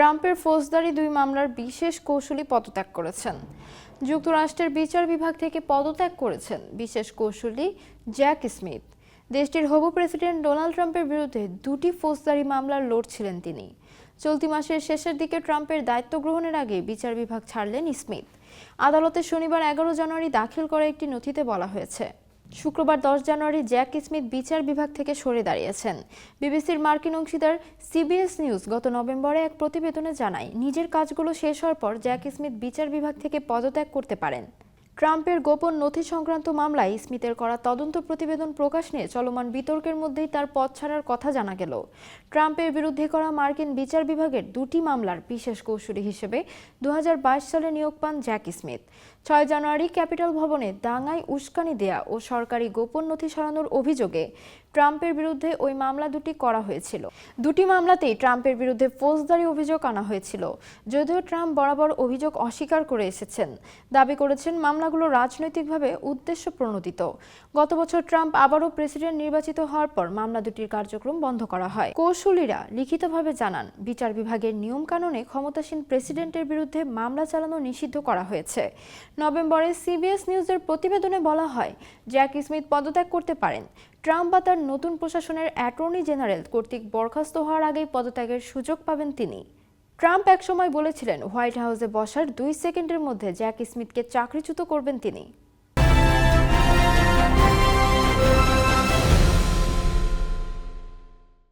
ট্রাম্পের ফৌজদারি দুই মামলার বিশেষ কৌশলী পদত্যাগ করেছেন। যুক্তরাষ্ট্রের বিচার বিভাগ থেকে পদত্যাগ করেছেন বিশেষ কৌশলী জ্যাক স্মিথ। দেশটির হবু প্রেসিডেন্ট ডোনাল্ড ট্রাম্পের বিরুদ্ধে দুটি ফৌজদারি মামলার লড়ছিলেন তিনি। চলতি মাসের শেষের দিকে ট্রাম্পের দায়িত্ব গ্রহণের আগে বিচার বিভাগ ছাড়লেন স্মিথ। আদালতে শনিবার এগারো জানুয়ারি দাখিল করা একটি নথিতে বলা হয়েছে। শুক্রবার দশ জানুয়ারি জ্যাক স্মিথ বিচার বিভাগ থেকে সরে দাঁড়িয়েছেন। বিবিসির মার্কিন অংশীদার সিবিএস নিউজ গত নভেম্বরে এক প্রতিবেদনে জানায়, নিজের কাজগুলো শেষ হওয়ার পর জ্যাক স্মিথ বিচার বিভাগ থেকে পদত্যাগ করতে পারেন। ট্রাম্পের গোপন নথি সংক্রান্ত মামলায় স্মিথের করা তদন্ত প্রতিবেদন প্রকাশ নিয়ে চলমান বিতর্কের মধ্যেই তার পথ ছাড়ার কথা জানা গেল। ট্রাম্পের বিরুদ্ধে করা মার্কিন বিচার বিভাগের দুটি মামলার বিশেষ কৌশলী হিসেবে দু হাজার বাইশ সালে নিয়োগ পান জ্যাক স্মিথ। ছয় জানুয়ারি ক্যাপিটাল ভবনে দাঙ্গায় উস্কানি দেয়া ও সরকারি গোপন নথি সরানোর অভিযোগে ট্রাম্পের বিরুদ্ধে ওই মামলা দুটি করা হয়েছিল। দুটি মামলাতেই ট্রাম্পের বিরুদ্ধে ফৌজদারি অভিযোগ আনা হয়েছিল, যদিও ট্রাম্প বরাবর অভিযোগ অস্বীকার করে এসেছেন। দাবি করেছেন মামলাগুলো রাজনৈতিকভাবে উদ্দেশ্য প্রণোদিত গত বছর ট্রাম্প আবারও প্রেসিডেন্ট নির্বাচিত হওয়ার পর মামলা দুটির কার্যক্রম বন্ধ করা হয়। কৌশলীরা লিখিতভাবে জানান, বিচার বিভাগের নিয়ম নিয়মকানুনে ক্ষমতাসীন প্রেসিডেন্টের বিরুদ্ধে মামলা চালানো নিষিদ্ধ করা হয়েছে। নভেম্বরে সিবিএস নিউজের প্রতিবেদনে বলা হয়, জ্যাক স্মিথ পদত্যাগ করতে পারেন। ট্রাম্প বা তার নতুন প্রশাসনের অ্যাটর্নি জেনারেল কর্তৃক বরখাস্ত হওয়ার আগেই পদত্যাগের সুযোগ পাবেন তিনি। ট্রাম্প একসময় বলেছিলেন হোয়াইট হাউসে বসার দুই সেকেন্ডের মধ্যে জ্যাক স্মিথকে চাকরিচ্যুত করবেন তিনি।